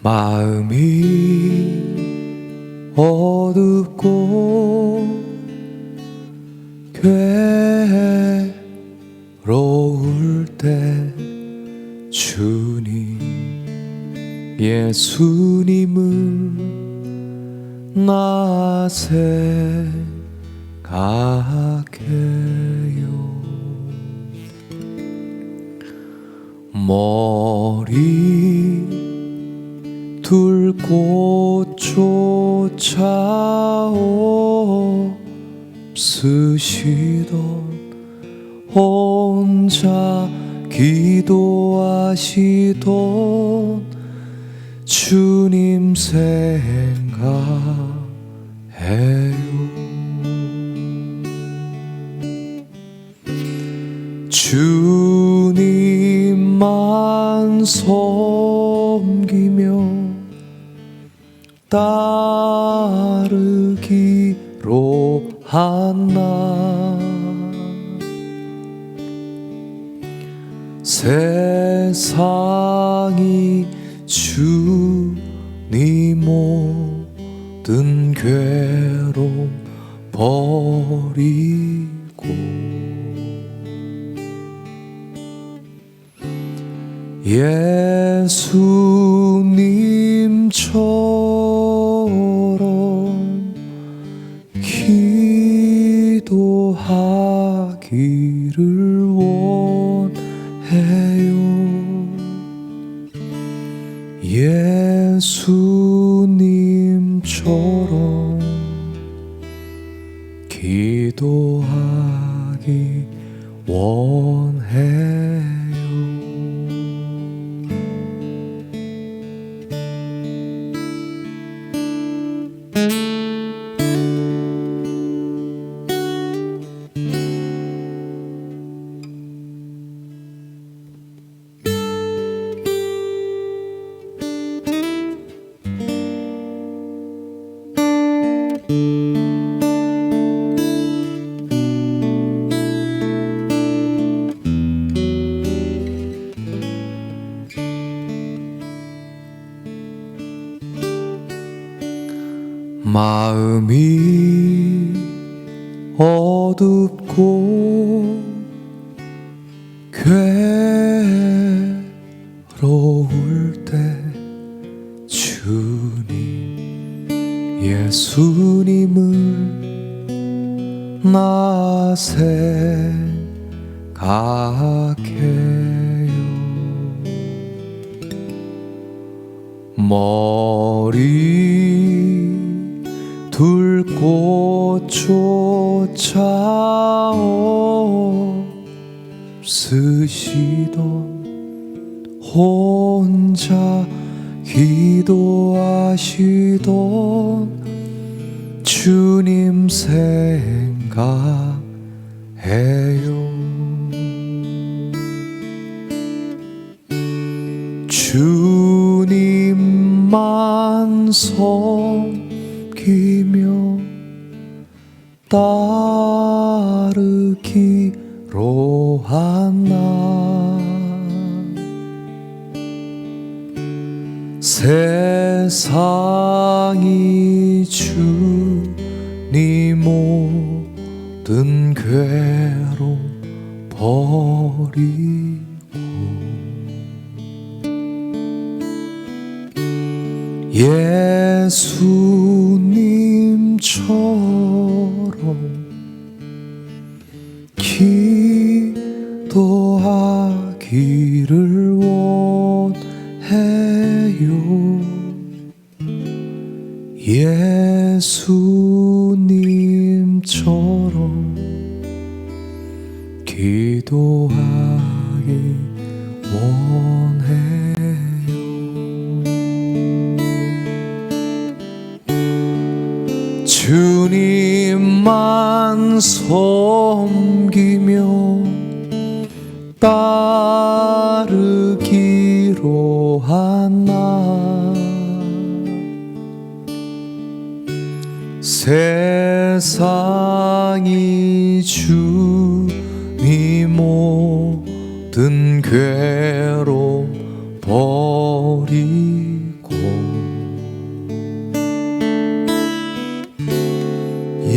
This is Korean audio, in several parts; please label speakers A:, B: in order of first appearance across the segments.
A: 마음이 어둡고 괴로울 때 주님 예수님을 나 생각해요. 머리 쫓아 없으시던 혼자 기도하시던 주님 생각해요. 주님만 섬 따르기로 한나. 세상이 주님 모든 괴로움 버리고 예수님처럼 예수님처럼 기도하기 원해 마음이 어둡고 괴로울 때 주님 예수님을 나 생각해요. 머리 쫓아 없으시던 혼자 기도하시던 주님 생각해요. 주님만 섬 기며 따르기로 하나. 세상이 주님 모든 괴로움 버리고 예수 님처럼 기도하기를 원해요. 예수님처럼 기도하기 원해요 주님만 섬기며 따르기로 하나. 세상이 주님 모든 괴로움 버리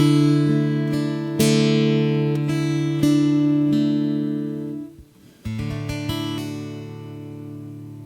A: Thank you.